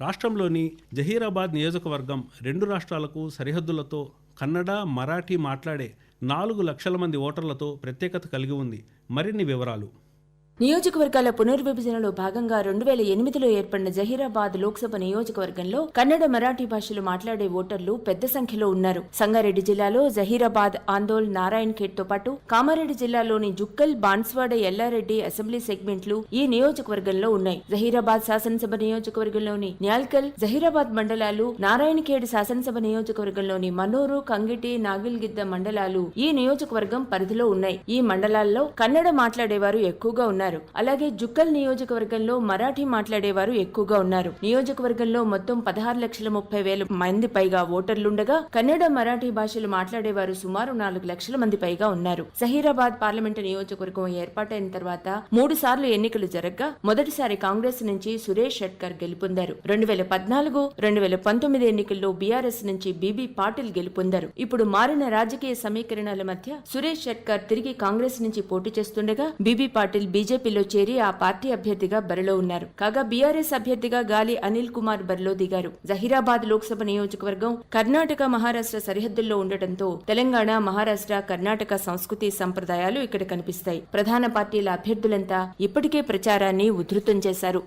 రాష్ట్రంలోని జహీరాబాద్ నియోజకవర్గం రెండు రాష్ట్రాలకు సరిహద్దులతో కన్నడ మరాఠీ మాట్లాడే నాలుగు లక్షల మంది ఓటర్లతో ప్రత్యేకత కలిగి ఉంది. మరిన్ని వివరాలు నియోజకవర్గాల పునర్విభజనలో భాగంగా రెండు వేల ఎనిమిదిలో ఏర్పడిన జహీరాబాద్ లోక్సభ నియోజకవర్గంలో కన్నడ మరాఠీ భాషలు మాట్లాడే ఓటర్లు పెద్ద సంఖ్యలో ఉన్నారు. సంగారెడ్డి జిల్లాలో జహీరాబాద్ ఆందోళ్ నారాయణ్ ఖేడ్తో పాటు కామారెడ్డి జిల్లాలోని జుక్కల్ బాన్స్వాడ ఎల్లారెడ్డి అసెంబ్లీ సెగ్మెంట్లు ఈ నియోజకవర్గంలో ఉన్నాయి. జహీరాబాద్ శాసనసభ నియోజకవర్గంలోని న్యాల్కల్ జహీరాబాద్ మండలాలు నారాయణ్ ఖేడ్ శాసనసభ నియోజకవర్గంలోని మనూరు కంగిటి నాగిల్గిద్ద మండలాలు ఈ నియోజకవర్గం పరిధిలో ఉన్నాయి. ఈ మండలాల్లో కన్నడ మాట్లాడేవారు ఎక్కువగా ఉన్నారు. అలాగే జుక్కల్ నియోజకవర్గంలో మరాఠీ మాట్లాడేవారు ఎక్కువగా ఉన్నారు. నియోజకవర్గంలో మొత్తం పదహారు లక్షల ముప్పై వేల మంది పైగా ఓటర్లుండగా కన్నడ మరాఠీ భాషలు మాట్లాడేవారు సుమారు నాలుగు లక్షల మంది పైగా ఉన్నారు. జహీరాబాద్ పార్లమెంటు నియోజకవర్గం ఏర్పాటైన తర్వాత మూడు సార్లు ఎన్నికలు జరగ్గా మొదటిసారి కాంగ్రెస్ నుంచి సురేష్ షెట్కర్ గెలుపొందారు. రెండు వేల పద్నాలుగు రెండు వేల పంతొమ్మిది ఎన్నికల్లో బీఆర్ఎస్ నుంచి బీబీ పాటిల్ గెలుపొందారు. ఇప్పుడు మారిన రాజకీయ సమీకరణాల మధ్య సురేష్ షెట్కర్ తిరిగి కాంగ్రెస్ నుంచి పోటీ చేస్తుండగా బీబీ పాటిల్ బీజేపీ బీజేపీలో చేరి ఆ పార్టీ అభ్యర్థిగా బరిలో ఉన్నారు. కాగా బీఆర్ఎస్ అభ్యర్థిగా గాలి అనిల్ కుమార్ బరిలో దిగారు. జహీరాబాద్ లోక్సభ నియోజకవర్గం కర్ణాటక మహారాష్ట్ర సరిహద్దుల్లో ఉండటంతో తెలంగాణ మహారాష్ట్ర కర్ణాటక సంస్కృతి సంప్రదాయాలు ఇక్కడ కనిపిస్తాయి. ప్రధాన పార్టీల అభ్యర్థులంతా ఇప్పటికే ప్రచారాన్ని ఉధృతం చేశారు.